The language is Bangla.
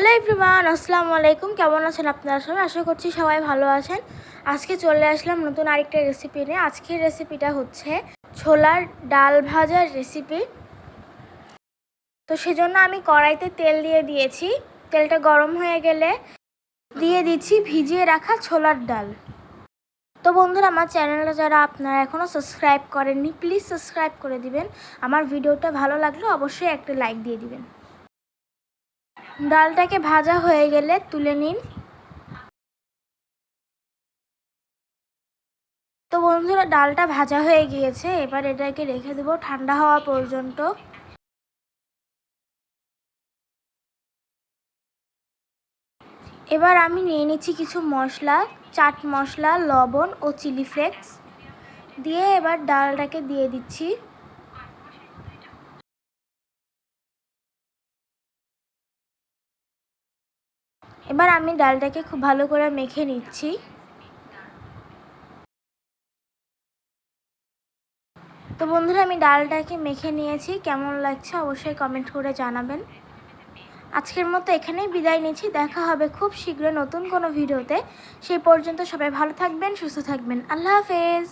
হ্যালো এভরিওয়ান আসসালামু আলাইকুম। কেমন আছেন আপনারা সবাই? আশা করছি সবাই ভালো আছেন। আজকে চলে আসলাম নতুন আরেকটা রেসিপি নিয়ে। আজকের রেসিপিটা হচ্ছে ছোলার ডাল ভাজার রেসিপি তো সেজন্য আমি কড়াইতে তেল দিয়ে দিয়েছি। তেলটা গরম হয়ে গেলে দিয়ে দিচ্ছি ভিজিয়ে রাখা ছোলার ডাল। তো বন্ধুরা, আমার চ্যানেলটা যারা আপনারা এখনও সাবস্ক্রাইব করেননি প্লিজ সাবস্ক্রাইব করে দিবেন। আমার ভিডিওটা ভালো লাগলে অবশ্যই একটা লাইক দিয়ে দিবেন। ডালটাকে ভাজা হয়ে গেলে তুলে নিন। তো বন্ধুরা, ডালটা ভাজা হয়ে গিয়েছে। এবার এটাকে রেখে দেবো ঠান্ডা হওয়া পর্যন্ত। এবার আমি নিয়ে নিচ্ছি কিছু মশলা, চাট মশলা, লবণ ও চিলি ফ্লেক্স। দিয়ে এবার ডালটাকে দিয়ে দিচ্ছি। এবার আমি ডালটাকে খুব ভালো করে মেখে নিচ্ছি। তো বন্ধুরা, আমি ডালটাকে মেখে নিয়েছি। কেমন লাগছে অবশ্যই কমেন্ট করে জানাবেন। আজকের মতো এখানেই বিদায় নিচ্ছি। দেখা হবে খুব শীঘ্র নতুন কোনো ভিডিওতে। সেই পর্যন্ত সবাই ভালো থাকবেন, সুস্থ থাকবেন। আল্লাহ হাফেজ।